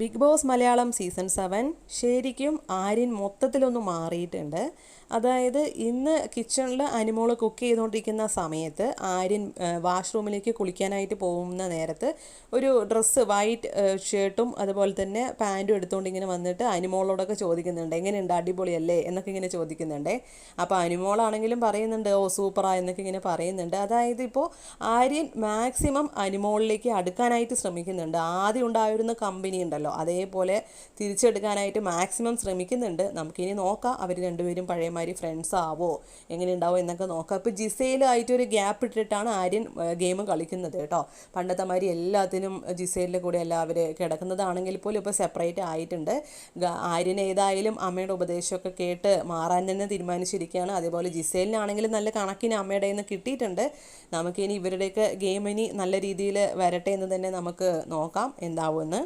Bigg Boss Malayalam season seven ശരിക്കും ആര്യൻ മൊത്തത്തിലൊന്ന് മാറിയിട്ടുണ്ട്. അതായത് ഇന്ന് കിച്ചണിൽ അനിമോൾ കുക്ക് ചെയ്തുകൊണ്ടിരിക്കുന്ന സമയത്ത് ആര്യൻ വാഷ്റൂമിലേക്ക് കുളിക്കാനായിട്ട് പോകുന്ന നേരത്ത് ഒരു ഡ്രസ്സ് വൈറ്റ് ഷർട്ടും അതുപോലെ തന്നെ പാന്റും എടുത്തുകൊണ്ട് ഇങ്ങനെ വന്നിട്ട് അനിമോളോടൊക്കെ ചോദിക്കുന്നുണ്ട് എങ്ങനെയുണ്ട്? അടിപൊളിയല്ലേ? എന്നൊക്കെ ഇങ്ങനെ ചോദിക്കുന്നുണ്ടേ. അപ്പോൾ അനിമോളാണെങ്കിലും പറയുന്നുണ്ട് ഓ സൂപ്പറാ എന്നൊക്കെ ഇങ്ങനെ പറയുന്നുണ്ട്. അതായത് ഇപ്പോൾ ആര്യൻ മാക്സിമം അനിമോളിലേക്ക് അടുക്കാനായിട്ട് ശ്രമിക്കുന്നുണ്ട്. ആദ്യം ഉണ്ടായിരുന്ന കമ്പനി ഉണ്ടല്ലോ അതേപോലെ തിരിച്ചെടുക്കാനായിട്ട് മാക്സിമം ശ്രമിക്കുന്നുണ്ട്. നമുക്കിനി നോക്കാം അവർ രണ്ടുപേരും പഴയമാതിരി ഫ്രണ്ട്സ് ആവോ എങ്ങനെ ഉണ്ടാവോ എന്നൊക്കെ നോക്കാം. ഇപ്പോൾ ജിസയിലായിട്ട് ഒരു ഗ്യാപ്പ് ഇട്ടിട്ടാണ് ആര്യൻ ഗെയിം കളിക്കുന്നത് കേട്ടോ. പണ്ടത്തെ മാതിരി എല്ലാത്തിനും ജിസയിലെ കൂടെ അല്ല അവർ കിടക്കുന്നതാണെങ്കിൽ പോലും ഇപ്പോൾ സെപ്പറേറ്റ് ആയിട്ടുണ്ട്. ആര്യൻ ഏതായാലും അമ്മയുടെ ഉപദേശമൊക്കെ കേട്ട് മാറാൻ തന്നെ തീരുമാനിച്ചിരിക്കുകയാണ്. അതേപോലെ ജിസേലിനാണെങ്കിലും നല്ല കണക്കിന് അമ്മയുടെ നിന്ന് കിട്ടിയിട്ടുണ്ട്. നമുക്കിനി ഇവരുടെയൊക്കെ ഗെയിം ഇനി നല്ല രീതിയിൽ വരട്ടെ എന്ന് തന്നെ നമുക്ക് നോക്കാം. എന്താവുമെന്ന്